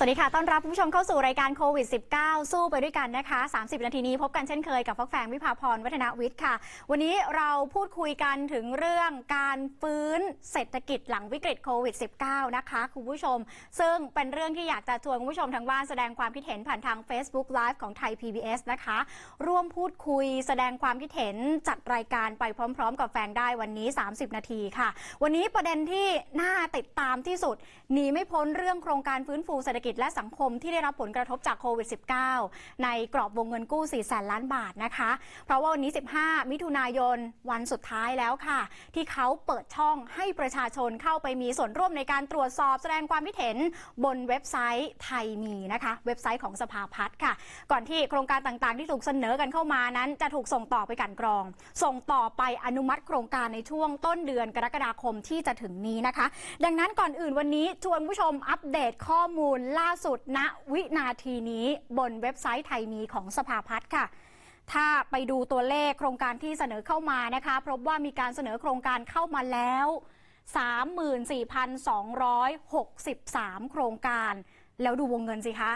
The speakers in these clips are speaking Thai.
สวัสดีค่ะ ต้อนรับผู้ชมเข้าสู่รายการโควิด -19 สู้ไปด้วยกันนะคะ 30 นาทีนี้พบกันเช่นเคยกับฟักแฟงวิภาพรวัฒนวิทย์ค่ะ วันนี้เราพูดคุยกันถึงเรื่องการฟื้นเศรษฐกิจหลังวิกฤตโควิด -19 นะคะคุณผู้ชม ซึ่งเป็นเรื่องที่อยากจะชวนคุณผู้ชมทางบ้านแสดงความคิดเห็นผ่านทาง Facebook Live ของไทย PBS นะคะ ร่วมพูดคุยแสดงความคิดเห็นจัดรายการไปพร้อม ๆ กับแฟงได้วันนี้ 30 นาทีค่ะ วันนี้ประเด็นที่น่าติดตามที่สุดหนีไม่พ้นเรื่องโครงการฟื้นฟูเศรษฐกิจและสังคมที่ได้รับผลกระทบจากโควิด -19 ในกรอบวงเงินกู้ 4 แสนล้านบาทนะคะ เพราะว่าวันนี้ 15 มิถุนายนวันสุดท้ายแล้วค่ะ ที่เขาเปิดช่องให้ประชาชนเข้าไปมีส่วนร่วมในการตรวจสอบแสดงความคิดเห็นบนเว็บไซต์ไทยมีนะคะ เว็บไซต์ของสภาพัฒน์ค่ะ ก่อนที่โครงการต่างๆ ที่ถูกเสนอกันเข้ามานั้น จะถูกส่งต่อไปกันกรอง ส่งต่อไปอนุมัติโครงการในช่วงต้นเดือนกรกฎาคมที่จะถึงนี้นะคะ ดังนั้นก่อนอื่นวันนี้ชวนผู้ชมอัปเดตข้อมูลล่าสุดณวินาทีนี้บนเว็บไซต์ไทยมีของสภาพัฒน์ค่ะ ถ้าไปดูตัวเลขโครงการที่เสนอเข้ามานะคะพบว่ามีการเสนอโครงการเข้ามาแล้ว 34,263 โครงการ แล้วดูวงเงินสิคะ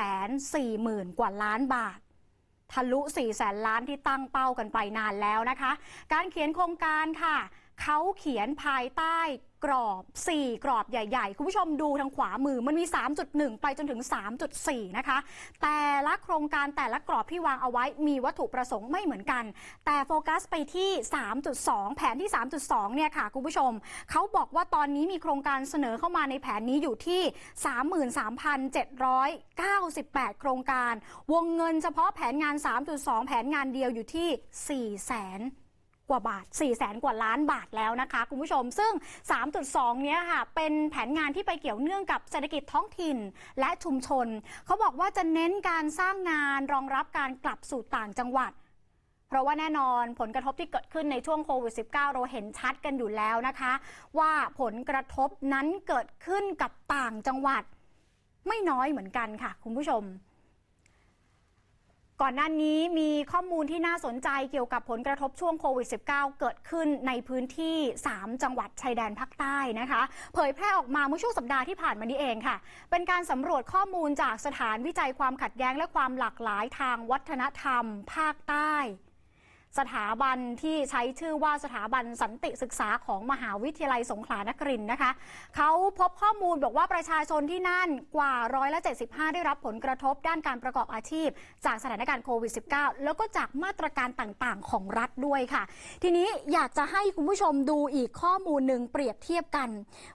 840,000 กว่าล้านบาททะลุ4แสนล้านที่ตั้งเป้ากันไปนานแล้วนะคะ การเขียนโครงการค่ะ เขาเขียนภายใต้ กรอบ 4 กรอบใหญ่ ๆ คุณผู้ชมดูทางขวามือมันมี 3.1 ไปจนถึง 3.4 นะคะ แต่ละโครงการแต่ละกรอบที่วางเอาไว้มีวัตถุประสงค์ไม่เหมือนกัน แต่โฟกัสไปที่ 3.2 แผนที่ 3.2 เนี่ยค่ะ คุณผู้ชม เขาบอกว่าตอนนี้มีโครงการเสนอเข้ามาในแผนนี้อยู่ที่ 33,798 โครงการ วงเงินเฉพาะแผนงาน 3.2 แผนงานเดียวอยู่ที่4แสน กว่าบาท4แสนกว่าล้านบาทแล้วนะคะคุณผู้ชม ซึ่ง 3.2 เนี้ยค่ะ เป็นแผนงานที่ไปเกี่ยวเนื่องกับเศรษฐกิจท้องถิ่นและชุมชน เขาบอกว่าจะเน้นการสร้างงานรองรับการกลับสู่ต่างจังหวัดเพราะว่าแน่นอนผลกระทบที่เกิดขึ้นในช่วงโควิด -19 เราเห็นชัดกันอยู่แล้วนะคะ ว่าผลกระทบนั้นเกิดขึ้นกับต่างจังหวัด ไม่น้อยเหมือนกันค่ะ คุณผู้ชม ก่อนหน้านี้มีข้อมูลที่น่าสนใจเกี่ยวกับผลกระทบช่วงโควิด -19 เกิดขึ้นในพื้นที่ 3 จังหวัดชายแดนภาคใต้นะคะ เผยแพร่ออกมาเมื่อช่วงสัปดาห์ที่ผ่านมานี้เองค่ะ เป็นการสำรวจข้อมูลจากสถานวิจัยความขัดแย้งและความหลากหลายทางวัฒนธรรม ภาคใต้ สถาบันที่ใช้ชื่อว่าสถาบันสันติศึกษาของมหาวิทยาลัยสงขลานครินนะคะเขาพบข้อมูลบอกว่าประชาชนที่นั่นกว่าร้อยละ75 ได้รับผลกระทบด้านการประกอบอาชีพ จากสถานการณ์โควิด -19 แล้วก็จากมาตรการต่างๆ ของรัฐด้วยค่ะ ทีนี้อยากจะให้คุณผู้ชมดูอีกข้อมูลหนึ่งเปรียบเทียบกัน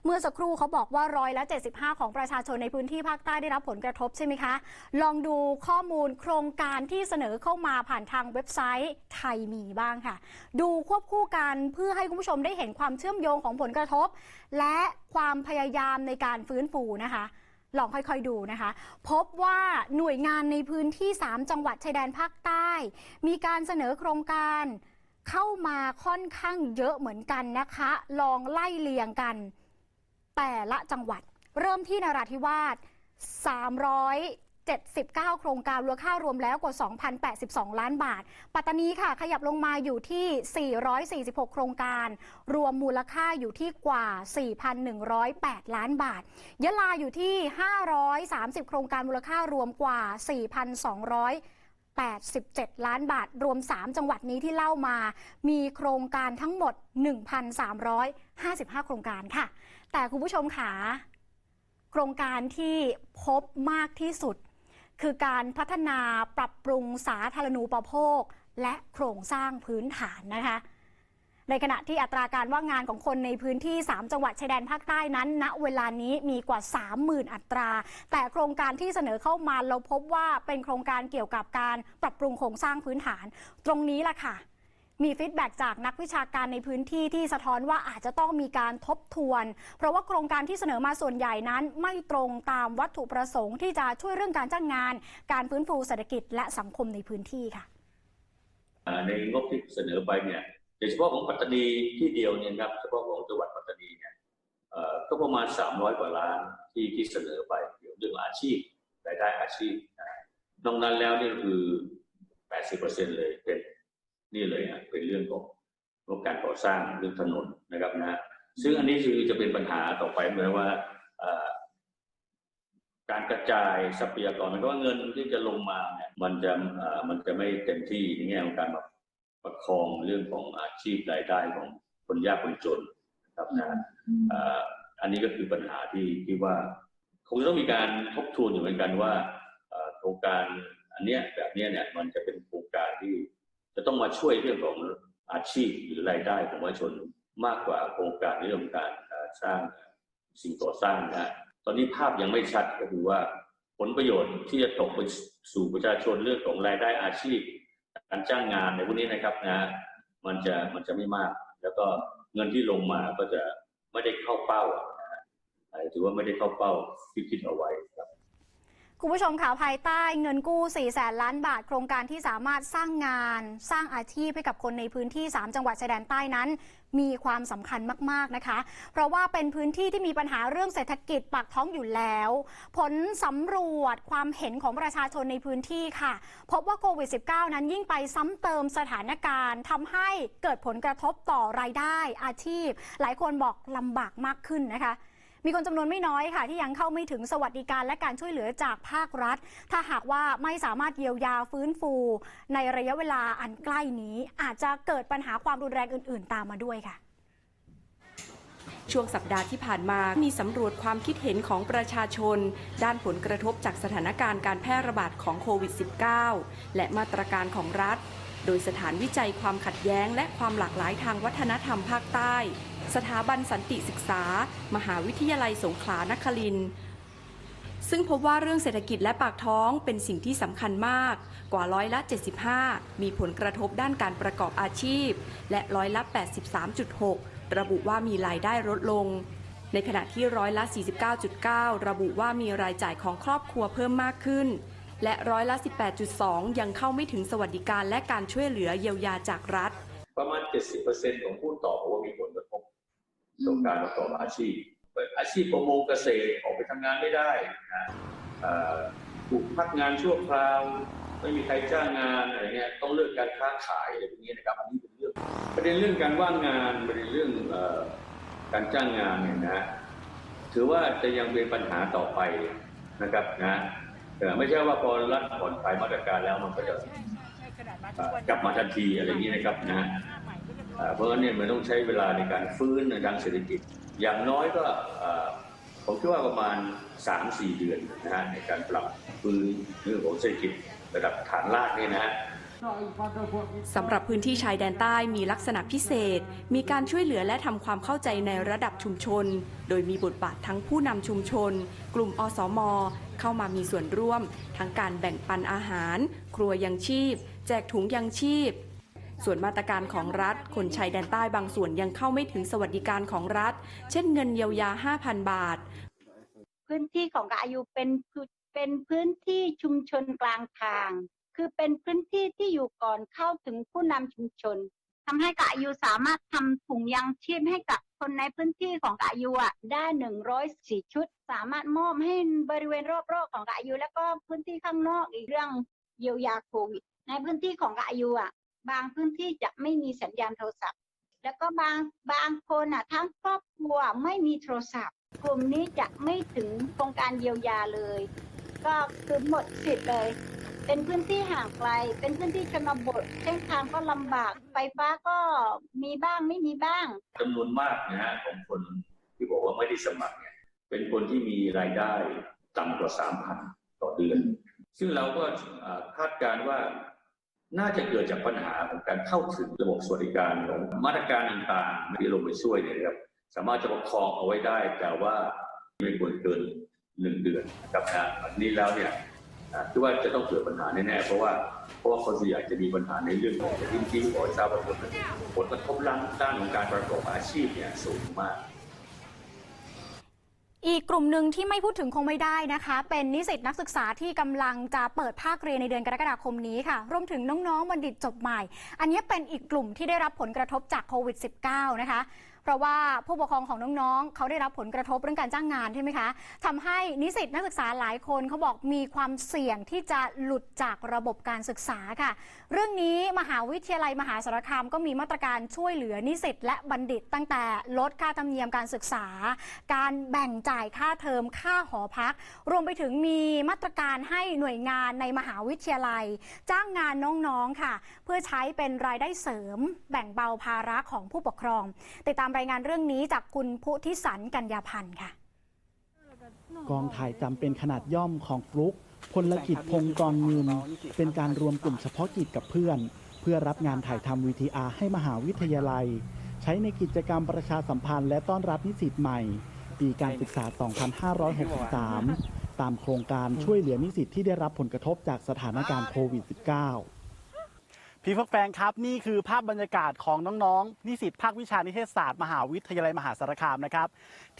เมื่อสักครู่เขาบอกว่าร้อยละ75 ของประชาชนในพื้นที่ภาคใต้ได้รับผลกระทบใช่ไหมคะลองดูข้อมูลโครงการที่เสนอเข้ามาผ่านทางเว็บไซต์ไทยมีบ้างค่ะ ดูควบคู่กันเพื่อให้คุณผู้ชมได้เห็นความเชื่อมโยงของผลกระทบ และความพยายามในการฟื้นฟูนะคะ ลองค่อยๆดูนะคะ พบว่าหน่วยงานในพื้นที่ 3 จังหวัดชายแดนภาคใต้ มีการเสนอโครงการเข้ามาค่อนข้างเยอะเหมือนกันนะคะ ลองไล่เลียงกัน แต่ละจังหวัด เริ่มที่นราธิวาส 79 โครงการมูลค่ารวมแล้วกว่า 2,082 ล้านบาท ปัตตานีค่ะ ขยับลงมาอยู่ที่ 446 โครงการ รวมมูลค่าอยู่ที่กว่า 4,108 ล้านบาท ยะลาอยู่ที่ 530 โครงการมูลค่ารวมกว่า 4,287 ล้านบาท รวม 3 จังหวัดนี้ที่เล่ามา มีโครงการทั้งหมด 1,355 โครงการค่ะ แต่คุณผู้ชมค่ะ โครงการที่พบมากที่สุด คือการพัฒนาปรับปรุงสาธารณูปโภค และโครงสร้างพื้นฐานนะคะ ในขณะที่อัตราการว่างงานของคนในพื้นที่ 3 จังหวัดชายแดนภาคใต้นั้นณเวลานี้มีกว่า 30,000 อัตรา แต่โครงการที่เสนอเข้ามาเราพบว่าเป็นโครงการเกี่ยวกับการปรับปรุงโครงสร้างพื้นฐาน ตรงนี้ล่ะค่ะ มีฟีดแบ็กจากนักวิชาการในพื้นที่ที่สะท้อนว่าอาจจะต้องมีการทบทวน เพราะว่าโครงการที่เสนอมาส่วนใหญ่นั้น ไม่ตรงตามวัตถุประสงค์ที่จะช่วยเรื่องการจ้างงาน การฟื้นฟูเศรษฐกิจและสังคมในพื้นที่ค่ะในงบที่เสนอไปเนี่ยโดยเฉพาะของปัตตานีที่เดียวเนี่ยครับเฉพาะของจังหวัดปัตตานีเนี่ยก็ประมาณ 300 กว่าล้านที่ที่เสนอไปเกี่ยวเรื่องอาชีพรายได้อาชีพนอกนั้นแล้วนี่คือ 80%เลยเป็น นี่เลยอะเป็นเรื่องของงบการก่อสร้างเรื่องถนนนะครับนะซึ่งอันนี้คือจะเป็นปัญหาต่อไปเมื่อว่าเอ่อการกระจายทรัพยากรหมันก็ว่าเงินที่จะลงมาเนี่ยมันจะเอ่อมันจะไม่เต็มที่ในแง่ของการแบบประคองเรื่องของอาชีพรายได้ของคนยากคนจนนะครับนะเอ่ออันนี้ก็คือปัญหาที่ที่ว่าคงจะต้องมีการทบทวนอยู่เหมือนกันว่าเอ่อโครงการอันเนี้ยแบบเนี้ยเนี่ยมันจะเป็นโครงการที่ จะต้องมาช่วยเรื่องของอาชีพหรือรายได้ของประชาชนมากกว่าโครงการเรื่องการสร้างสิ่งก่อสร้างนะตอนนี้ภาพยังไม่ชัดก็คือว่าผลประโยชน์ที่จะตกไปสู่ประชาชนเรื่องของรายได้อาชีพ การจ้างงานในพวกนี้นะครับนะมันจะมันจะไม่มาก แล้วก็เงินที่ลงมาก็จะไม่ได้เข้าเป้านะฮะถือว่าไม่ได้เข้าเป้าที่คิดเอาไว้ครับ คุณผู้ชมค่ะภายใต้เงินกู้ 4 แสนล้านบาท โครงการที่สามารถสร้างงาน สร้างอาชีพให้กับคนในพื้นที่ 3 จังหวัดชายแดนใต้นั้น มีความสำคัญมาก ๆ นะคะ เพราะว่าเป็นพื้นที่ที่มีปัญหาเรื่องเศรษฐกิจปากท้องอยู่แล้ว ผลสำรวจความเห็นของประชาชนในพื้นที่ค่ะ พบว่าโควิด -19 นั้นยิ่งไปซ้ำเติมสถานการณ์ทำให้เกิดผลกระทบต่อรายได้อาชีพ หลายคนบอกลำบากมากขึ้นนะคะ มีคนจำนวนไม่น้อยค่ะ ที่ยังเข้าไม่ถึงสวัสดิการและการช่วยเหลือจากภาครัฐ ถ้าหากว่าไม่สามารถเยียวยาฟื้นฟู ในระยะเวลาอันใกล้นี้ อาจจะเกิดปัญหาความรุนแรงอื่น ๆ ตามมาด้วยค่ะช่วงสัปดาห์ที่ผ่านมา มีสำรวจความคิดเห็นของประชาชน ด้านผลกระทบจากสถานการณ์การแพร่ระบาดของโควิด -19 และมาตรการของรัฐ โดยสถานวิจัยความขัดแย้งและความหลากหลายทางวัฒนธรรมภาคใต้ สถาบันสันติศึกษา มหาวิทยาลัยสงขลานครินทร์ซึ่งพบว่าเรื่องเศรษฐกิจและปากท้องเป็นสิ่งที่สำคัญมาก กว่าร้อยละ 75 มีผลกระทบด้านการประกอบอาชีพ และร้อยละ 83.6 ระบุว่ามีรายได้ลดลง ในขณะที่ร้อยละ 49.9 ระบุว่ามีรายจ่ายของครอบครัวเพิ่มมากขึ้น และร้อยละ 18.2 ยังเข้าไม่ถึงสวัสดิการและการช่วยเหลือเยียวยาจากรัฐ ประมาณ 70%ของผู้ตอบบอกว่ามีผลกระทบ ต่อการประกอบอาชีพเปิดอาชีพประมงเกษตรออกไปทำงานไม่ได้นะเอ่อถูกพักงานชั่วคราว ไม่มีใครจ้างงานอะไรเงี้ยต้องเลิกการค้าขายอะไรพวกนี้นะครับอันนี้เป็นเรื่องประเด็นเรื่องการว่างงานประเด็นเรื่องเอ่อการจ้างงานเนี่ยนะถือว่าจะยังเป็นปัญหาต่อไปนะครับนะแต่ไม่ใช่ว่าพอรัฐผ่อนคลายมาตรการแล้วมันก็จะเอ่อกลับมาทันทีอะไรอย่างนี้นะครับนะ เพราะฉะนั้นเนี่ยมันต้องใช้เวลาในการฟื้นในทางเศรษฐกิจ อย่างน้อยก็ผมคิดว่าประมาณ 3-4 เดือนนะฮะในการปรับฟื้นเรื่องของเศรษฐกิจระดับฐานรากเนี่ยนะฮะสำหรับพื้นที่ชายแดนใต้มีลักษณะพิเศษ มีการช่วยเหลือและทำความเข้าใจในระดับชุมชน โดยมีบทบาททั้งผู้นำชุมชน กลุ่มอสม เข้ามามีส่วนร่วม ทั้งการแบ่งปันอาหาร ครัวยังชีพ แจกถุงยังชีพ ส่วนมาตรการของรัฐ คนชายแดนใต้บางส่วนยังเข้าไม่ถึงสวัสดิการของรัฐ เช่นเงินเยียวยา 5,000 บาท พื้นที่ของกะอายุเป็นคือเป็นพื้นที่ชุมชนกลางทาง คือเป็นพื้นที่ที่อยู่ก่อนเข้าถึงผู้นำชุมชนทำให้กะอายุสามารถทำถุงยางชีพให้กับคนในพื้นที่ของกะอายุอ่ได้หนึ่งร้อยสี่ชุด สามารถมอบให้บริเวณรอบๆของกะอายุแล้วก็พื้นที่ข้างนอกอีกเรื่องเยียวยาโควิดในพื้นที่ของกะอายุอะ บางพื้นที่จะไม่มีสัญญาณโทรศัพท์ แล้วก็บางบางคนอะทั้งครอบครัวไม่มีโทรศัพท์กลุ่มนี้จะไม่ถึงโครงการเยียวยาเลย ก็คือหมดสิทธิ์เลย เป็นพื้นที่ห่างไกล เป็นพื้นที่ชนบทเส้นทางก็ลำบากไฟฟ้าก็มีบ้างไม่มีบ้างจำนวนมากนะฮะของคนที่บอกว่าไม่ได้สมัครเนี่ยเป็นคนที่มีรายได้ต่ำกว่า3,000ต่อเดือน ซึ่งเราก็คาดการณ์ว่า น่าจะเกิดจากปัญหาของการเข้าถึงระบบสวัสดิการของมาตรการต่างๆที่ลงไปช่วยเนี่ยนะครับสามารถจะประคองเอาไว้ได้ แต่ว่าไม่ควรเกินหนึ่งเดือนนะครับนะนี้แล้วเนี่ยคิดว่าจะต้องเกิดปัญหาแน่ๆเพราะว่าเพราะว่าคนส่วนใหญ่จะมีปัญหาในเรื่องของที่ที่ขอทราบว่าผลผลกระทบด้านด้านของการประกอบอาชีพเนี่ยสูงมาก อีกกลุ่มหนึ่งที่ไม่พูดถึงคงไม่ได้นะคะ เป็นนิสิตนักศึกษาที่กำลังจะเปิดภาคเรียนในเดือนกรกฎาคมนี้ค่ะ รวมถึงน้องๆบัณฑิตจบใหม่ อันนี้เป็นอีกกลุ่มที่ได้รับผลกระทบจากโควิด -19 นะคะ เพราะว่าผู้ปกครองของน้องๆเขาได้รับผลกระทบเรื่องการจ้างงานใช่ไหมคะทำให้นิสิตนักศึกษาหลายคนเขาบอกมีความเสี่ยงที่จะหลุดจากระบบการศึกษาค่ะ เรื่องนี้มหาวิทยาลัยมหาสารคามก็มีมาตรการช่วยเหลือนิสิตและบัณฑิตตั้งแต่ลดค่าธรรมเนียมการศึกษา การแบ่งจ่ายค่าเทอมค่าหอพัก รวมไปถึงมีมาตรการให้หน่วยงานในมหาวิทยาลัย จ้างงานน้องๆค่ะ เพื่อใช้เป็นรายได้เสริม แบ่งเบาภาระของผู้ปกครอง ติดตามรายงานเรื่องนี้จากคุณพุทธิสันกัญญาพันธ์ค่ะ กองถ่ายจำเป็นขนาดย่อมของฟลุกพลกิจพงกรเงินเป็นการรวมกลุ่มเฉพาะกิจกับเพื่อน เพื่อรับงานถ่ายทำวีทีอาร์ให้มหาวิทยาลัย ใช้ในกิจกรรมประชาสัมพันธ์และต้อนรับนิสิตใหม่ ปีการศึกษา 2563 ตามโครงการช่วยเหลือนิสิตที่ได้รับผลกระทบจากสถานการณ์โควิด -19 พี่ฟักแฟงครับ นี่คือภาพบรรยากาศของน้องๆ นิสิตภาควิชานิเทศศาสตร์ มหาวิทยาลัยมหาสารคามนะครับ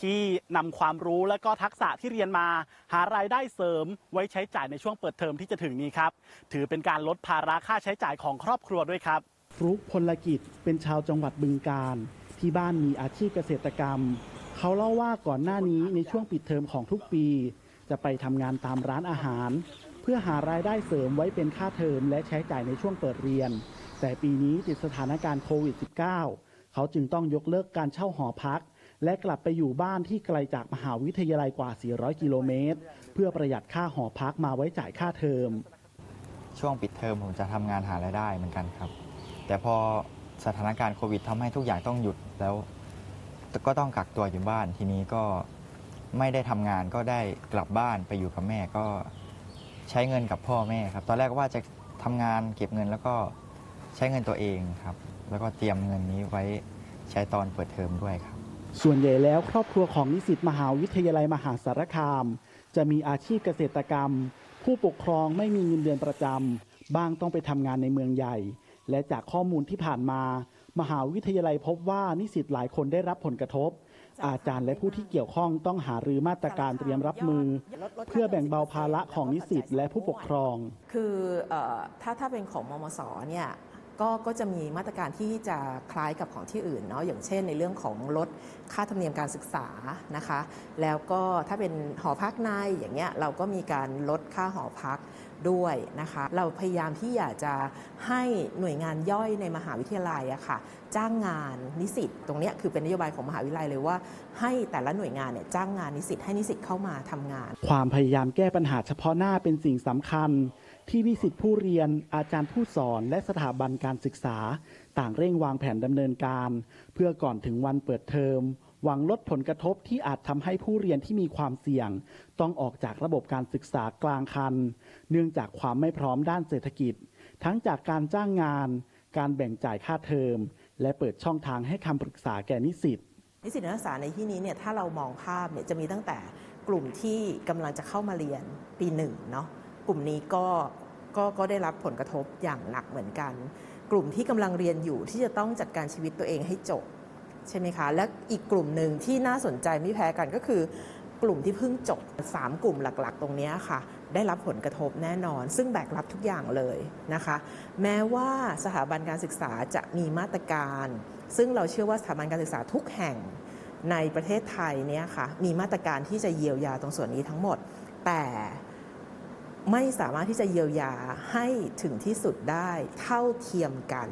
ที่นำความรู้และก็ทักษะที่เรียนมา หารายได้เสริม ไว้ใช้จ่ายในช่วงเปิดเทอมที่จะถึงนี้ครับ ถือเป็นการลดภาระค่าใช้จ่ายของครอบครัวด้วยครับฟลุกพลกิจเป็นชาวจังหวัดบึงการ ที่บ้านมีอาชีพเกษตรกรรม เขาเล่าว่าก่อนหน้านี้ในช่วงปิดเทอมของทุกปี จะไปทำงานตามร้านอาหาร เพื่อหารายได้เสริมไว้เป็นค่าเทอมและใช้จ่ายในช่วงเปิดเรียน แต่ปีนี้ติดสถานการณ์โควิด -19 เขาจึงต้องยกเลิกการเช่าหอพัก และกลับไปอยู่บ้านที่ไกลจากมหาวิทยาลัยกว่า 400 กิโลเมตร เพื่อประหยัดค่าหอพักมาไว้จ่ายค่าเทอม ช่วงปิดเทอมผมจะทำงานหารายได้เหมือนกันครับ แต่พอสถานการณ์โควิดทำให้ทุกอย่างต้องหยุดแล้วก็ต้องกักตัวอยู่บ้านทีนี้ก็ไม่ได้ทำงานก็ได้กลับบ้านไปอยู่กับแม่ก็ ใช้เงินกับพ่อแม่ครับ ตอนแรกว่าจะทำงานเก็บเงินแล้วก็ใช้เงินตัวเองครับ แล้วก็เตรียมเงินนี้ไว้ใช้ตอนเปิดเทอมด้วยครับ ส่วนใหญ่แล้วครอบครัวของนิสิตมหาวิทยาลัยมหาสารคาม จะมีอาชีพเกษตรกรรม ผู้ปกครองไม่มีเงินเดือนประจำบ้างต้องไปทำงานในเมืองใหญ่ และจากข้อมูลที่ผ่านมา มหาวิทยาลัยพบว่านิสิตหลายคนได้รับผลกระทบ อาจารย์และผู้ที่เกี่ยวข้องต้องหารือมาตรการเตรียมรับมือ เพื่อแบ่งเบาภาระของนิสิตและผู้ปกครอง คือเออถ้าถ้าเป็นของมมสเนี่ยก็ก็จะมีมาตรการที่จะคล้ายกับของที่อื่นเนาะอย่างเช่น ในเรื่องของลดค่าธรรมเนียมการศึกษานะคะ แล้วก็ถ้าเป็นหอพักในอย่างเงี้ยเราก็มีการลดค่าหอพัก ด้วยนะคะ เราพยายามที่อยากจะให้หน่วยงานย่อยในมหาวิทยาลัยอะค่ะจ้างงานนิสิตตรงนี้คือเป็นนโยบายของมหาวิทยาลัยเลยว่า ให้แต่ละหน่วยงานเนี่ยจ้างงานนิสิตให้นิสิตเข้ามาทำงาน ความพยายามแก้ปัญหาเฉพาะหน้าเป็นสิ่งสำคัญ ที่นิสิตผู้เรียน อาจารย์ผู้สอน และสถาบันการศึกษา ต่างเร่งวางแผนดำเนินการ เพื่อก่อนถึงวันเปิดเทอม หวังลดผลกระทบที่อาจทำให้ผู้เรียนที่มีความเสี่ยง ต้องออกจากระบบการศึกษากลางคัน เนื่องจากความไม่พร้อมด้านเศรษฐกิจ ทั้งจากการจ้างงาน การแบ่งจ่ายค่าเทอม และเปิดช่องทางให้คำปรึกษาแก่นิสิตนิสิตนักศึกษาในที่นี้เนี่ยถ้าเรามองภาพเนี่ยจะมีตั้งแต่กลุ่มที่กำลังจะเข้ามาเรียนปีหนึ่งเนาะกลุ่มนี้ก็ก็ก็ได้รับผลกระทบอย่างหนักเหมือนกัน กลุ่มที่กำลังเรียนอยู่ที่จะต้องจัดการชีวิตตัวเองให้จบ ใช่ไหมคะ และอีกกลุ่มหนึ่งที่น่าสนใจไม่แพ้กันก็คือกลุ่มที่เพิ่งจบ 3 กลุ่มหลักๆ ตรงนี้ค่ะ ได้รับผลกระทบแน่นอน ซึ่งแบกรับทุกอย่างเลยนะคะ แม้ว่าสถาบันการศึกษาจะมีมาตรการ ซึ่งเราเชื่อว่าสถาบันการศึกษาทุกแห่งในประเทศไทยเนี่ยค่ะมีมาตรการที่จะเยียวยาตรงส่วนนี้ทั้งหมด แต่ไม่สามารถที่จะเยียวยาให้ถึงที่สุดได้เท่าเทียมกัน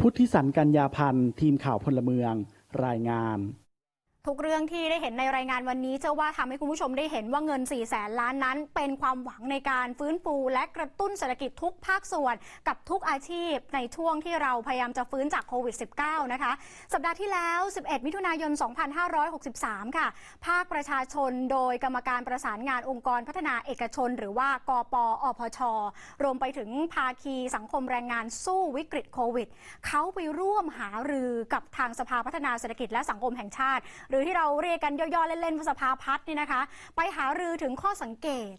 พุทธิสันกัญญาพันธ์ ทีมข่าวพลเมือง รายงาน ทุกเรื่องที่ได้เห็นในรายงานวันนี้เชื่อว่าทำให้คุณผู้ชมได้เห็นว่าเงิน 4 0 0แสนล้านนั้น เป็นความหวังในการฟื้นฟูและกระตุ้นเศรษฐกิจทุกภาคส่วน กับทุกอาชีพในช่วงที่เราพยายามจะฟื้นจากโควิด -19 นะคะ สัปดาห์ที่แล้ว 11 มิถุนายน 2563 ค่ะ ภาคประชาชนโดยกรรมการประสานงานองค์กรพัฒนาเอกชน หรือว่ากปอพช รวมไปถึงภาคีสังคมแรงงานสู้วิกฤตโควิดเขาไปร่วมหารือกับทางสภาพัฒนาเศรษฐกิจและสังคมแห่งชาติหรือที่เราเรียกกันย่อๆ เล่นๆว่าสภาพัฒน์นี่นะคะ ไปหารือถึงข้อสังเกต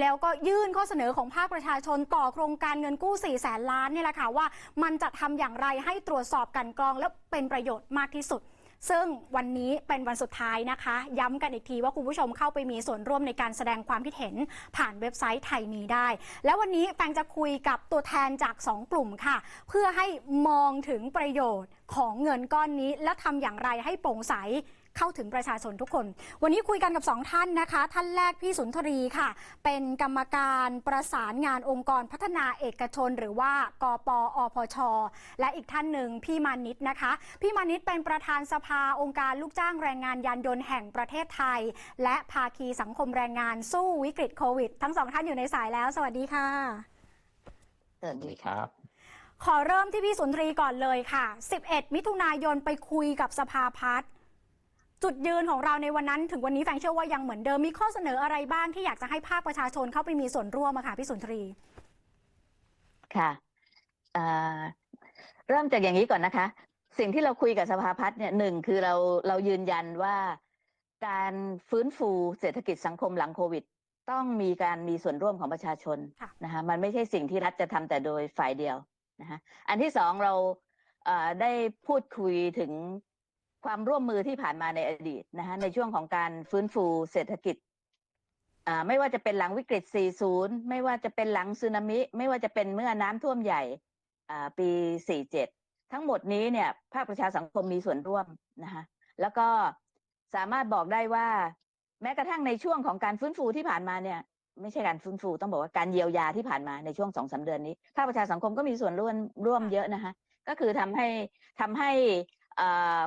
แล้วก็ยื่นข้อเสนอของภาคประชาชนต่อโครงการเงินกู้4แสนล้านนี่แหละค่ะว่ามันจะทำอย่างไรให้ตรวจสอบกันกรองและเป็นประโยชน์มากที่สุดซึ่งวันนี้เป็นวันสุดท้ายนะคะ ย้ำกันอีกทีว่าคุณผู้ชมเข้าไปมีส่วนร่วมในการแสดงความคิดเห็นผ่านเว็บไซต์ไทยมีได้ แล้ววันนี้แฟงจะคุยกับตัวแทนจาก 2 กลุ่มค่ะ เพื่อให้มองถึงประโยชน์ ของเงินก้อนนี้ และทำอย่างไรให้โปร่งใสเข้าถึงประชาชนทุกคน วันนี้คุยกันกับสองท่านนะคะ ท่านแรกพี่สุนทรีค่ะ เป็นกรรมการประสานงานองค์กรพัฒนาเอกชน หรือว่ากปอพช และอีกท่านหนึ่งพี่มานิตนะคะ พี่มานิตเป็นประธานสภาองค์การลูกจ้างแรงงานยานยนต์แห่งประเทศไทย และภาคีสังคมแรงงานสู้วิกฤตโควิด ทั้งสองท่านอยู่ในสายแล้ว สวัสดีค่ะ สวัสดีครับ ขอเริ่มที่พี่สุนทรีก่อนเลยค่ะ 11 มิถุนายนไปคุยกับสภาพัฒน์จุดยืนของเราในวันนั้นถึงวันนี้แฟงเชื่อว่ายังเหมือนเดิมมีข้อเสนออะไรบ้างที่อยากจะให้ภาคประชาชนเข้าไปมีส่วนร่วมอะค่ะพี่สุนทรี ค่ะอ่าเริ่มจากอย่างนี้ก่อนนะคะ สิ่งที่เราคุยกับสภาพัฒน์เนี่ยหนึ่งคือเราเรายืนยันว่าการฟื้นฟูเศรษฐกิจสังคมหลังโควิด ต้องมีการมีส่วนร่วมของประชาชนค่ะนะคะมันไม่ใช่สิ่งที่รัฐจะทำแต่โดยฝ่ายเดียว นะคะอันที่สองเราได้พูดคุยถึงความร่วมมือที่ผ่านมาในอดีตนะคะในช่วงของการฟื้นฟูเศรษฐกิจไม่ว่าจะเป็นหลังวิกฤต 40 ไม่ว่าจะเป็นหลังสึนามิ ไม่ว่าจะเป็นเมื่อน้ำท่วมใหญ่อ่าปี 47 ทั้งหมดนี้เนี่ยภาคประชาสังคมมีส่วนร่วมนะคะแล้วก็สามารถบอกได้ว่า แม้กระทั่งในช่วงของการฟื้นฟูที่ผ่านมาเนี่ย ไม่ใช่การฟื้นฟูต้องบอกว่าการเยียวยาที่ผ่านมาในช่วงสองสาเดือนนี้ภาคประชาสังคมก็มีส่วนร่วมร่วมเยอะนะคะก็คือทำให้ทำให้อ่า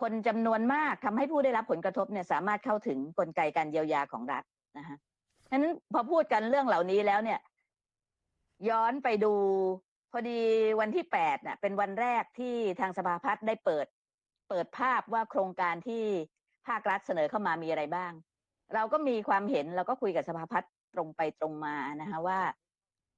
คนจำนวนมากทำให้ผู้ได้รับผลกระทบเนี่ยสามารถเข้าถึงกลไกการเยียวยาของรัฐนะคะฉะนั้นพอพูดกันเรื่องเหล่านี้แล้วเนี่ย ย้อนไปดู พอดีวันที่แปดน่ะ เป็นวันแรกที่ทางสภาพัฒน์ได้เปิด เปิดภาพว่าโครงการที่ภาครัฐเสนอเข้ามามีอะไรบ้าง เราก็มีความเห็นเราก็คุยกับสภาพัฒน์ตรงไปตรงมานะคะว่า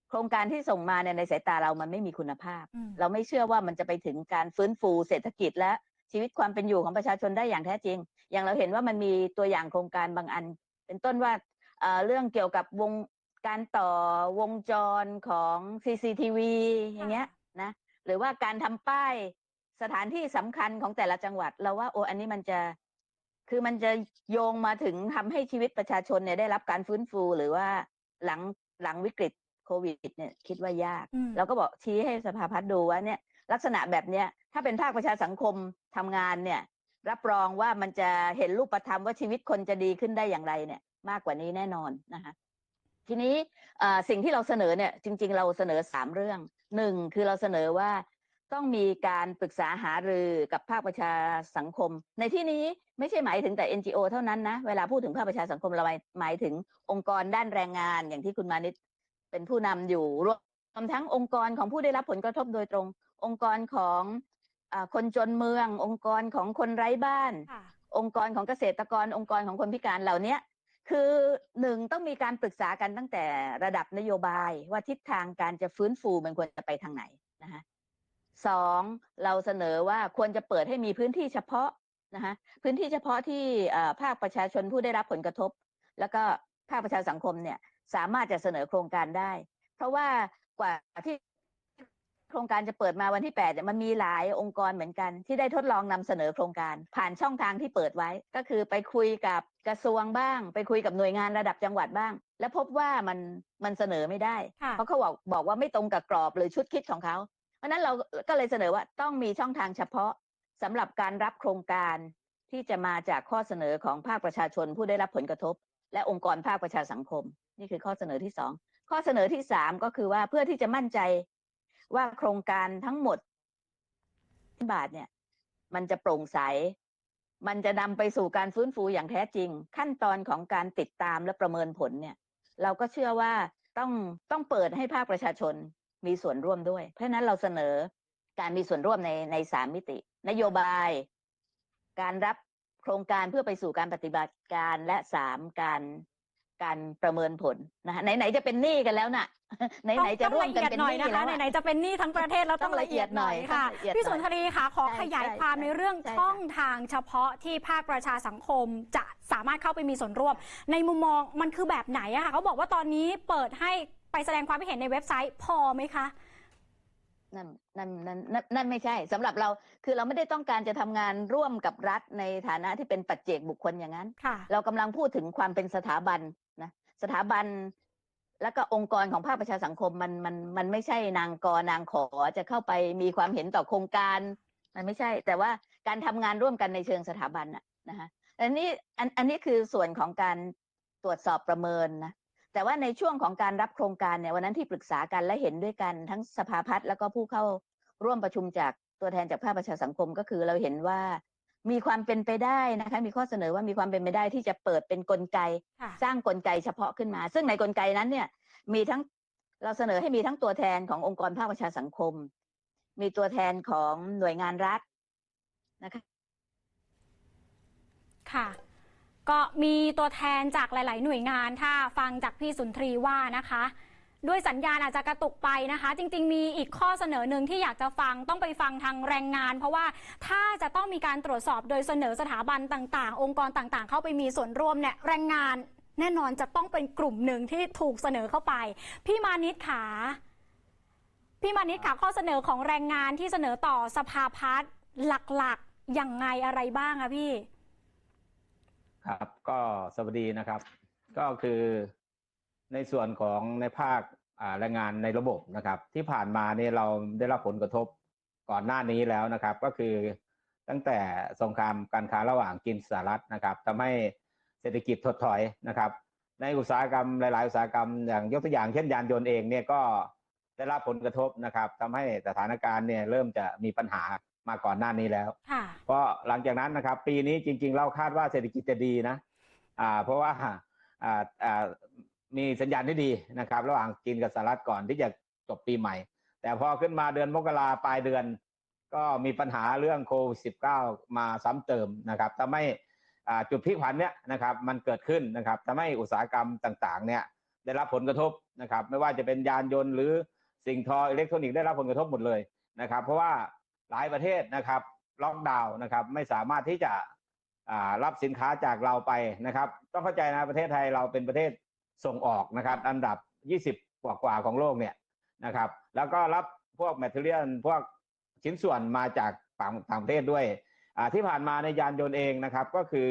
โครงการที่ส่งมาเนี่ยในสายตาเรามันไม่มีคุณภาพอืมเราไม่เชื่อว่ามันจะไปถึงการฟื้นฟูเศรษฐกิจและชีวิตความเป็นอยู่ของประชาชนได้อย่างแท้จริง อย่างเราเห็นว่ามันมีตัวอย่างโครงการบางอัน เป็นต้นว่าเอ่อเรื่องเกี่ยวกับวงการต่อวงจรของ CCTV อย่างเงี้ยนะหรือว่าการทำป้ายสถานที่สำคัญของแต่ละจังหวัด เราว่าโอ้อันนี้มันจะ คือมันจะโยงมาถึงทำให้ชีวิตประชาชนเนี่ยได้รับการฟื้นฟูหรือว่าหลังหลังวิกฤตโควิดเนี่ยคิดว่ายากอืมเราก็บอกชี้ให้สภาพัฒน์ดูว่าเนี่ยลักษณะแบบเนี้ยถ้าเป็นภาคประชาสังคมทำงานเนี่ย รับรองว่ามันจะเห็นรูปธรรมว่าชีวิตคนจะดีขึ้นได้อย่างไรเนี่ย มากกว่านี้แน่นอนนะคะทีนี้เอ่อสิ่งที่เราเสนอเนี่ยจริง ๆ เราเสนอสามเรื่องหนึ่งคือเราเสนอว่า ต้องมีการปรึกษาหารือกับภาคประชาสังคม ในที่นี้ไม่ใช่หมายถึงแต่ NGO เท่านั้นนะ เวลาพูดถึงภาคประชาสังคมเราหมายหมายถึงองค์กรด้านแรงงาน อย่างที่คุณมานิตเป็นผู้นำอยู่รวมทั้งองค์กรของผู้ได้รับผลกระทบโดยตรง องค์กรของอคนจนเมือง องค์กรของคนไร้บ้าน องค์กรของเกษตรกร องค์กรของคนพิการเหล่านี้คือหนึ่งต้องมีการปรึกษากันตั้งแต่ระดับนโยบายว่าทิศทางการจะฟื้นฟูมันควรจะไปทางไหนนะคะ สองเราเสนอว่าควรจะเปิดให้มีพื้นที่เฉพาะนะคะพื้นที่เฉพาะที่เอ่อภาคประชาชนผู้ได้รับผลกระทบ แล้วก็ภาคประชาสังคมเนี่ยสามารถจะเสนอโครงการได้ เพราะว่ากว่าที่โครงการจะเปิดมาวันที่8เนี่ยมันมีหลายองค์กรเหมือนกัน ที่ได้ทดลองนำเสนอโครงการ ผ่านช่องทางที่เปิดไว้ ก็คือไปคุยกับกระทรวงบ้าง ไปคุยกับหน่วยงานระดับจังหวัดบ้าง แล้วพบว่ามันมันเสนอไม่ได้ค่ะเพราะเขาบอกบอกว่าไม่ตรงกับกรอบหรือชุดคิดของเขาเพ ราะนั้นเราก็เลยเสนอว่าต้องมีช่องทางเฉพาะสำหรับการรับโครงการที่จะมาจากข้อเสนอของภาคประชาชนผู้ได้รับผลกระทบ และองค์กรภาคประชาสังคม นี่คือข้อเสนอที่สองข้อเสนอที่สามก็คือว่าเพื่อที่จะมั่นใจว่าโครงการทั้งหมดบาทเนี่ย มันจะโปร่งใส มันจะนำไปสู่การฟื้นฟูอย่างแท้จริง ขั้นตอนของการติดตามและประเมินผลเนี่ย เราก็เชื่อว่าต้องต้องเปิดให้ภาคประชาชน มีส่วนร่วมด้วย เพราะฉะนั้นเราเสนอการมีส่วนร่วมในในสามมิติ นโยบาย การรับโครงการเพื่อไปสู่การปฏิบัติการและสามการการประเมินผลนะคะไหนๆจะเป็นหนี้กันแล้วน่ะไหนๆจะร่วมกันเป็นหหน่อยนี้นะคะแล้วอะไหนๆจะเป็นหนี้ทั้งประเทศแล้วต้ต้อองงละละเอียดหน่อยเอียดหน่อยค่ะต้องละเอียดพี่หน่สุอยนทรีค่ะขอใช่ขยายใช่ความในเรื่องใช่ค่ะช่องทางเฉพาะที่ภาคประชาสังคมจะสามารถเข้าไปมีส่วนร่วม ในมุมมองมันคือแบบไหนอะคะเขาบอกว่าตอนนี้เปิดให้ ไปแสดงความคิดเห็นในเว็บไซต์พอไหมคะนั่นนั่นนั่นนั่นนั่นไม่ใช่สำหรับเราคือเราไม่ได้ต้องการจะทำงานร่วมกับรัฐในฐานะที่เป็นปัจเจกบุคคลอย่างนั้นค่ะเรากำลังพูดถึงความเป็นสถาบันนะสถาบัน แล้วก็องค์กรของภาคประชาสังคมมันมันมันไม่ใช่นางกนางขอจะเข้าไปมีความเห็นต่อโครงการ มันไม่ใช่ แต่ว่าการทำงานร่วมกันในเชิงสถาบันน่ะนะคะอันนี้อันอันนี้คือส่วนของการตรวจสอบประเมินนะ แต่ว่าในช่วงของการรับโครงการเนี่ยวันนั้นที่ปรึกษากันและเห็นด้วยกันทั้งสภาพัฒน์แล้วก็ผู้เข้าร่วมประชุมจากตัวแทนจากภาคประชาสังคมก็คือเราเห็นว่ามีความเป็นไปได้นะคะมีข้อเสนอว่ามีความเป็นไปได้ที่จะเปิดเป็นกลไก สร้างกลไกเฉพาะขึ้นมา ซึ่งในกลไกนั้นเนี่ยมีทั้งเราเสนอให้มีทั้งตัวแทนขององค์กรภาคประชาสังคม มีตัวแทนของหน่วยงานรัฐนะคะค่ะ ก็มีตัวแทนจากหลาย ๆ หน่วยงานถ้าฟังจากพี่สุนทรีว่านะคะ ด้วยสัญญาณอาจจะกระตุกไปนะคะ จริง ๆ มีอีกข้อเสนอหนึ่งที่อยากจะฟังต้องไปฟังทางแรงงาน เพราะว่าถ้าจะต้องมีการตรวจสอบโดยเสนอสถาบันต่าง ๆ องค์กรต่าง ๆ เข้าไปมีส่วนร่วมเนี่ยแรงงานแน่นอนจะต้องเป็นกลุ่มหนึ่งที่ถูกเสนอเข้าไป พี่มานิดขาพี่มานิดขาข้อเสนอของแรงงานที่เสนอต่อสภาพัฒน์หลักๆ อยังไงอะไรบ้างอะพี่ ครับ ก็สวัสดีนะครับ ก็คือในส่วนของในภาคแรงงานในระบบนะครับ ที่ผ่านมาเนี่ยเราได้รับผลกระทบก่อนหน้านี้แล้วนะครับ ก็คือตั้งแต่สงครามการค้าระหว่างจีนสหรัฐนะครับทำให้เศรษฐกิจถดถอยนะครับ ในอุตสาหกรรมหลาย ๆ อุตสาหกรรมอย่างยกตัวอย่างเช่นยานยนต์เองเนี่ยก็ได้รับผลกระทบนะครับทำให้สถานการณ์เนี่ยเริ่มจะมีปัญหา มาก่อนหน้านี้แล้วค่ะเพราะหลังจากนั้นนะครับ ปีนี้จริง ๆ เราคาดว่าเศรษฐกิจจะดีนะอ่าเพราะว่าอ่าอ่ามีสัญญาณที่ดีนะครับ ระหว่างจีนกับสหรัฐก่อนที่จะจบปีใหม่ แต่พอขึ้นมาเดือนมกราปลายเดือน ก็มีปัญหาเรื่องโควิด19มาซ้ำเติมนะครับทำให้อ่าจุดพลิกผันเนี้ยนะครับมันเกิดขึ้นนะครับทำให้อุตสาหกรรมต่างๆเนี่ยได้รับผลกระทบนะครับ ไม่ว่าจะเป็นยานยนต์หรือสิ่งทออิเล็กทรอนิกส์ได้รับผลกระทบหมดเลยนะครับ เพราะว่า หลายประเทศนะครับล็อกดาวน์นะครับไม่สามารถที่จะรับสินค้าจากเราไปนะครับ ต้องเข้าใจนะประเทศไทยเราเป็นประเทศส่งออกนะครับ อันดับ 20 กว่ากว่าของโลกเนี่ยนะครับ แล้วก็รับพวกแมทเทียลพวกชิ้นส่วนมาจากต่างต่างประเทศด้วยที่ผ่านมาในยานยนต์เองนะครับ ก็คือ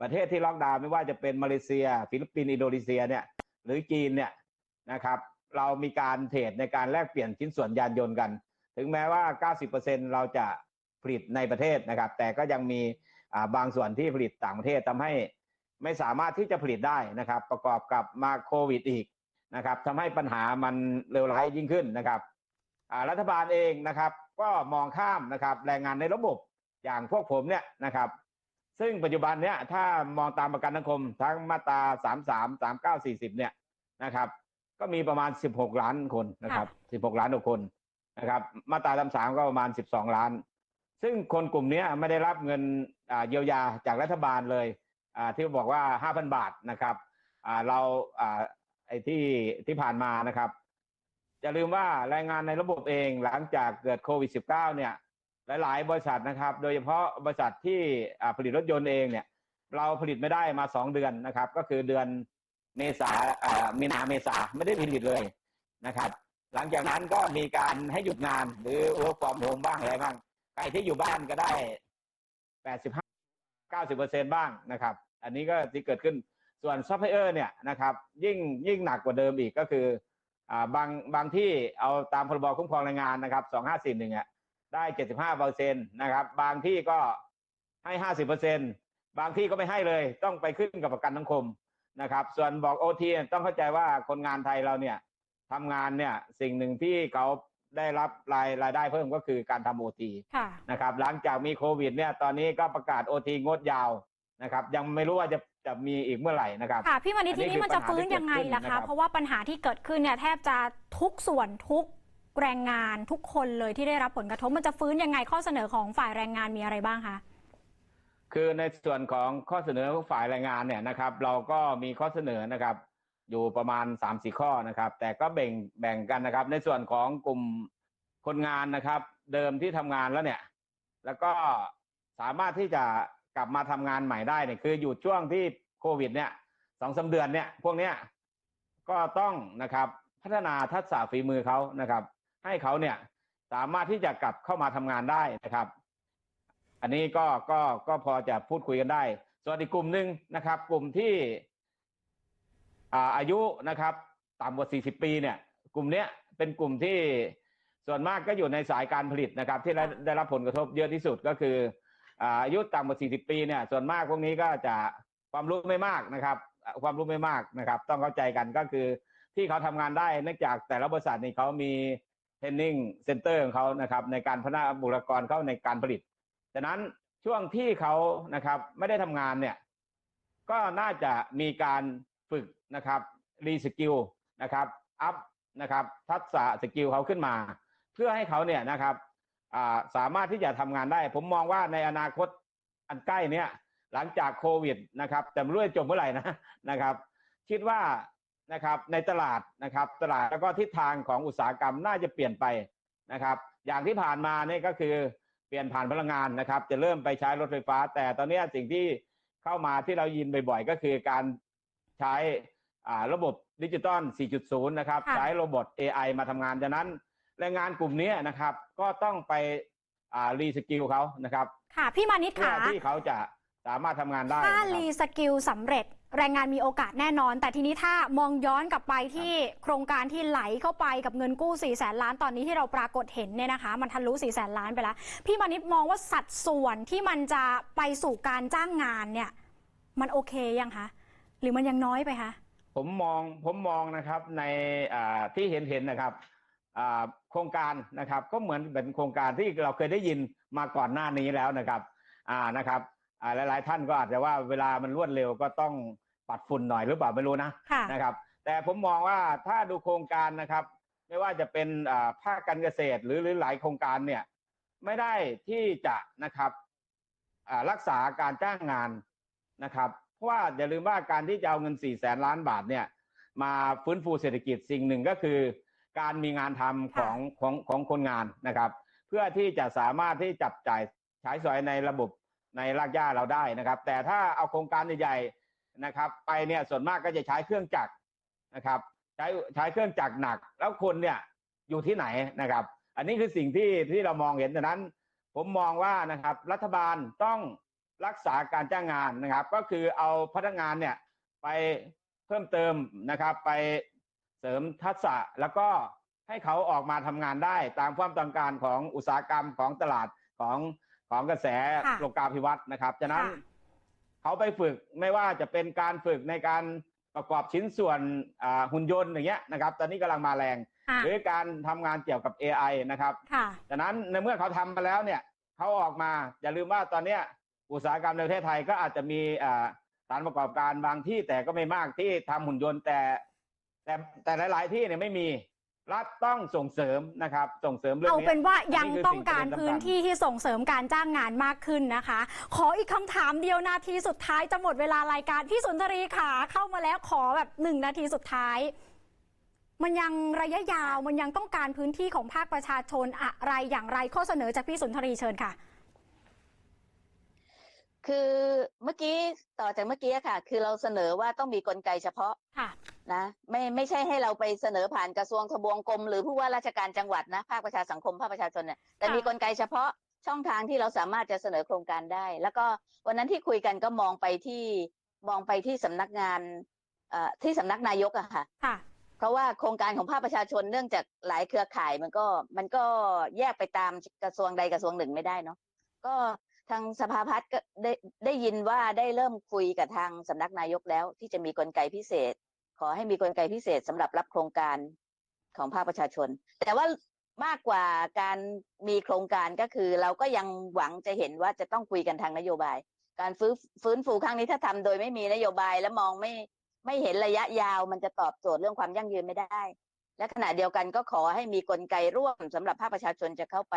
ประเทศที่ล็อกดาวน์ไม่ว่าจะเป็นมาเลเซีย ฟิลิปปินส์อินโดนีเซียเนี่ยหรือจีนเนี่ยนะครับ เรามีการเทรดในการแลกเปลี่ยนชิ้นส่วนยานยนต์กัน ถึงแม้ว่า 90%เราจะผลิตในประเทศนะครับ แต่ก็ยังมีอ่าบางส่วนที่ผลิตต่างประเทศทำให้ไม่สามารถที่จะผลิตได้นะครับ ประกอบกับมาโควิดอีกนะครับทำให้ปัญหามันเลวร้ายยิ่งขึ้นนะครับอ่ารัฐบาลเองนะครับ ก็มองข้ามนะครับแรงงานในระบบอย่างพวกผมเนี่ยนะครับ ซึ่งปัจจุบันเนี่ยถ้ามองตามประกันสังคมทั้งมาตรา 33 39 40 เนี่ยนะครับ ก็มีประมาณ 16 ล้านคนนะครับ 16 ล้านกว่าคน นะครับ มาตราสามก็ประมาณ12ล้าน ซึ่งคนกลุ่มนี้ไม่ได้รับเงินเยียวยาจากรัฐบาลเลยที่บอกว่า5,000บาทนะครับเราไอ้ที่ที่ผ่านมานะครับอย่าลืมว่าแรงงานในระบบเองหลังจากเกิดโควิด -19 เนี่ยหลาย ๆ บริษัทนะครับ โดยเฉพาะบริษัทที่ผลิตรถยนต์เองเนี่ยเราผลิตไม่ได้มาสองเดือนนะครับ ก็คือเดือนเมษาอ่ามีนาเมษาไม่ได้ผลิตเลยนะครับ หลังจากนั้นก็มีการให้หยุดงานหรือ work from home บ้างอะไรบ้างใครที่อยู่บ้านก็ได้85 90เปอร์เซ็นบ้างนะครับ อันนี้ก็ที่เกิดขึ้นส่วนซัพพลายเออร์เนี่ยนะครับยิ่งยิ่งหนักกว่าเดิมอีกก็คืออ่าบางบางที่เอาตามพรบคุ้มครองแรงงานนะครับ2541อะได้75เปอร์เซ็นตนะครับบางที่ก็ให้50เปอร์เซ็นตบางที่ก็ไม่ให้เลยต้องไปขึ้นกับประกันสังคมนะครับ ส่วนบอกโอทีต้องเข้าใจว่าคนงานไทยเราเนี่ย ทำงานเนี่ยสิ่งหนึ่งที่เขาได้รับรายรายได้เพิ่มก็คือการทำโอทีค่ะนะครับหลังจากมีโควิดเนี่ยตอนนี้ก็ประกาศโอทีงดยาวนะครับ ยังไม่รู้ว่าจะจะมีอีกเมื่อไหร่นะครับค่ะพี่มานิดอันนี้ทีนี้มันจะคือปัญหาฟื้นยังไงล่ะที่เกิดขึ้นนะครับคะ เพราะว่าปัญหาที่เกิดขึ้นเนี่ยแทบจะทุกส่วนทุกแรงงานทุกคนเลยที่ได้รับผลกระทบมันจะฟื้นยังไงข้อเสนอของฝ่ายแรงงานมีอะไรบ้างคะคือในส่วนของข้อเสนอของฝ่ายแรงงานเนี่ยนะครับ เราก็มีข้อเสนอนะครับ อยู่ประมาณ3ามสี่ข้อนะครับ แต่ก็แบ่งแบ่งกันนะครับ ในส่วนของกลุ่มคนงานนะครับ เดิมที่ทำงานแล้วเนี่ย แล้วก็สามารถที่จะกลับมาทำงานใหม่ได้เนี่ยคืออยู่ช่วงที่โควิด เนี่ยสองสาเดือนเนี่ย พวกเนี้ยก็ต้องนะครับพัฒนาทักษะฝีมือเขานะครับ ให้เขาเนี่ยสามารถที่จะกลับเข้ามาทำงานได้นะครับ อันนี้ก็ก็ก็พอจะพูดคุยกันได้ ส่วนอีกกลุ่มหนึ่งนะครับ กลุ่มที่ อ่าอายุนะครับต่ำกว่า 40 ปีเนี่ยกลุ่มเนี้ยเป็นกลุ่มที่ส่วนมากก็อยู่ในสายการผลิตนะครับ ที่ได้ได้รับผลกระทบเยอะที่สุดก็คืออ่าอายุต่ำกว่า 40 ปีเนี่ยส่วนมากพวกนี้ก็จะความรู้ไม่มากนะครับอ่าความรู้ไม่มากนะครับ ต้องเข้าใจกันก็คือที่เขาทำงานได้เนื่องจากแต่ละบริษัทนี่เขามี training center ของเขานะครับ ในการพัฒนาบุคลากรเขาในการผลิตฉะนั้นช่วงที่เขานะครับไม่ได้ทำงานเนี่ยก็น่าจะมีการฝึก นะครับรีสกิลนะครับอัพนะครับทักษะสกิลเขาขึ้นมา เพื่อให้เขาเนี่ยนะครับสามารถที่จะทำงานได้ ผมมองว่าในอนาคตอันใกล้เนี่ยหลังจากโควิดนะครับ แต่ไม่รู้จะจบเมื่อไหร่นะนะครับ คิดว่านะครับในตลาดนะครับตลาดแล้วก็ทิศทางของอุตสาหกรรมน่าจะเปลี่ยนไปนะครับ อย่างที่ผ่านมาเนี่ยก็คือเปลี่ยนผ่านพลังงานนะครับ จะเริ่มไปใช้รถไฟฟ้า แต่ตอนนี้สิ่งที่เข้ามาที่เรายินบ่อยๆ ก็คือการใช้ ระบบดิจิตอล 4.0 นะครับค่ะใช้โรบอท AI มาทำงานฉะนั้นแรงงานกลุ่มนี้นะครับ ก็ต้องไปอ่ารีสกิลเขานะครับ ค่ะ พี่มานิดเพื่อค่ะที่เขาจะสามารถทำงานได้ ถ้านะครับรีสกิลสำเร็จแรงงานมีโอกาสแน่นอน แต่ทีนี้ถ้ามองย้อนกลับไปที่โครงการที่ไหลเข้าไปกับเงินกู้4ี่แสนล้านตอนนี้ที่เราปรากฏเห็นเนี่ยนะคะ มันทะลุ4ี่แสนล้านไปแล้ว พี่มานิดมองว่าสัดส่วนที่มันจะไปสู่การจ้างงานเนี่ย มันโอเคยังคะหรือมันยังน้อยไปคะ ผมมองผมมองนะครับในอ่าที่เห็นเห็นนะครับอ่าโครงการนะครับ ก็เหมือนเป็นโครงการที่เราเคยได้ยินมาก่อนหน้านี้แล้วนะครับอ่านะครับอ่าหลายๆ ท่านก็อาจจะว่าเวลามันรวดเร็วก็ต้องปัดฝุ่นหน่อยหรือเปล่าไม่รู้นะค่ะนะครับ แต่ผมมองว่าถ้าดูโครงการนะครับ ไม่ว่าจะเป็นอ่าภาคการเกษตรหรือหรือหลายโครงการเนี่ยไม่ได้ที่จะนะครับอ่ารักษาการจ้างงานนะครับ เพราะว่าอย่าลืมว่าการที่จะเอาเงิน4ี่แสนล้านบาทเนี่ย มาฟื้นฟูเศรษฐกิจสิ่งหนึ่งก็คือ การมีงานทำของของของคนงานนะครับ เพื่อที่จะสามารถที่จับจ่ายใช้สอยในระบบในรากหญ้าเราได้นะครับ แต่ถ้าเอาโครงการใหญ่ๆนะครับ ไปเนี่ยส่วนมากก็จะใช้เครื่องจักรนะครับ ใช้ใช้เครื่องจักรหนัก แล้วคนเนี่ยอยู่ที่ไหนนะครับ อันนี้คือสิ่งที่ที่เรามองเห็นดังนั้น ผมมองว่านะครับรัฐบาลต้อง รักษาการจ้างงานนะครับ ก็คือเอาพนักงานเนี่ยไปเพิ่มเติมนะครับ ไปเสริมทักษะแล้วก็ให้เขาออกมาทำงานได้ตามความต้องการของอุตสาหกรรมของตลาดของของกระแสค่ะโลกาภิวัตน์นะครับฉะนั้นค่ะเขาไปฝึกไม่ว่าจะเป็นการฝึกในการประกอบชิ้นส่วนอ่าหุ่นยนต์อย่างเงี้ยนะครับ ตอนนี้กำลังมาแรงอะหรือการทำงานเกี่ยวกับ AI นะครับค่ะดังนั้นในเมื่อเขาทำมาแล้วเนี่ยเขาออกมาอย่าลืมว่าตอนเนี้ย อุตสาหกรรมในประเทศไทยก็อาจจะมีอ่าสถานประกอบการบางที่แต่ก็ไม่มากที่ทำหุ่นยนต์แต่ แต่แต่หลาย ๆ ที่เนี่ยไม่มีรัฐต้องส่งเสริมนะครับ ส่งเสริมเรื่องเอานี้เป็นว่าอันยังนี้คือต้องการสิ่งที่พื้นสำคัญที่ที่ส่งเสริมการจ้างงานมากขึ้นนะคะ ขออีกคำถามเดียวนาทีสุดท้ายจะหมดเวลารายการพี่สุนทรีขาเข้ามาแล้วขอแบบหนึ่งนาทีสุดท้าย มันยังระยะยาวมันยังต้องการพื้นที่ของภาคประชาชนอะไรอย่างไรข้อเสนอจากพี่สุนทรีเชิญค่ะ คือเมื่อกี้ต่อจากเมื่อกี้อะค่ะ คือเราเสนอว่าต้องมีกลไกเฉพาะค่ะนะไม่ไม่ใช่ให้เราไปเสนอผ่านกระทรวงทบวงกรมหรือผู้ว่าราชการจังหวัดนะภาคประชาสังคมภาคประชาชนเนี่ยแต่ค่ะมีกลไกเฉพาะช่องทางที่เราสามารถจะเสนอโครงการได้ แล้วก็วันนั้นที่คุยกันก็มองไปที่มองไปที่สำนักงานเอ่อที่สำนักนายกอะค่ะค่ะ เพราะว่าโครงการของภาคประชาชนเนื่องจากหลายเครือข่ายมันก็มันก็แยกไปตามกระทรวงใดกระทรวงหนึ่งไม่ได้เนาะก็ ทางสภาพัฒน์ก็ได้ได้ยินว่าได้เริ่มคุยกับทางสำนักนายกแล้ว ที่จะมีกลไกพิเศษ ขอให้มีกลไกพิเศษสำหรับรับโครงการของภาคประชาชน แต่ว่ามากกว่าการมีโครงการก็คือ เราก็ยังหวังจะเห็นว่าจะต้องคุยกันทางนโยบาย การฟื้นฟื้นฟูครั้งนี้ถ้าทำโดยไม่มีนโยบายและมองไม่ไม่เห็นระยะยาว มันจะตอบโจทย์เรื่องความยั่งยืนไม่ได้ และขณะเดียวกันก็ขอให้มีกลไกร่วมสำหรับภาคประชาชนจะเข้าไป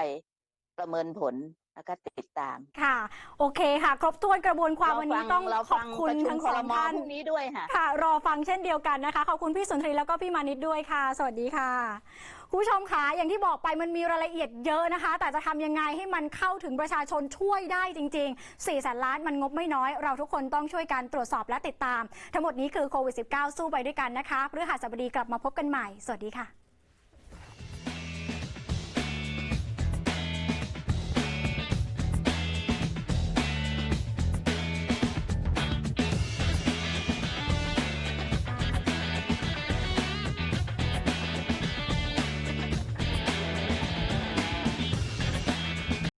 ประเมินผลแล้วก็ติดตามค่ะ โอเคค่ะ ครบถ้วนกระบวนความเราวันนี้ฟังต้องเราขอฟับงคุณประชุมทั้งคสออรงมอท่านพรุ่งนี้ด้วยค่ะค่ะ รอฟังเช่นเดียวกันนะคะ ขอบคุณพี่สุนทรีแล้วก็พี่มานิดด้วยค่ะ สวัสดีค่ะคุณผู้ชมคะอย่างที่บอกไปมันมีรายละเอียดเยอะนะคะ แต่จะทำยังไงให้มันเข้าถึงประชาชนช่วยได้จริง ๆ 4 แสนล้านมันงบไม่น้อย เราทุกคนต้องช่วยกันตรวจสอบและติดตาม ทั้งหมดนี้คือโควิด -19 สู้ไปด้วยกันนะคะพฤหัสบดีกลับมาพบกันใหม่ สวัสดีค่ะ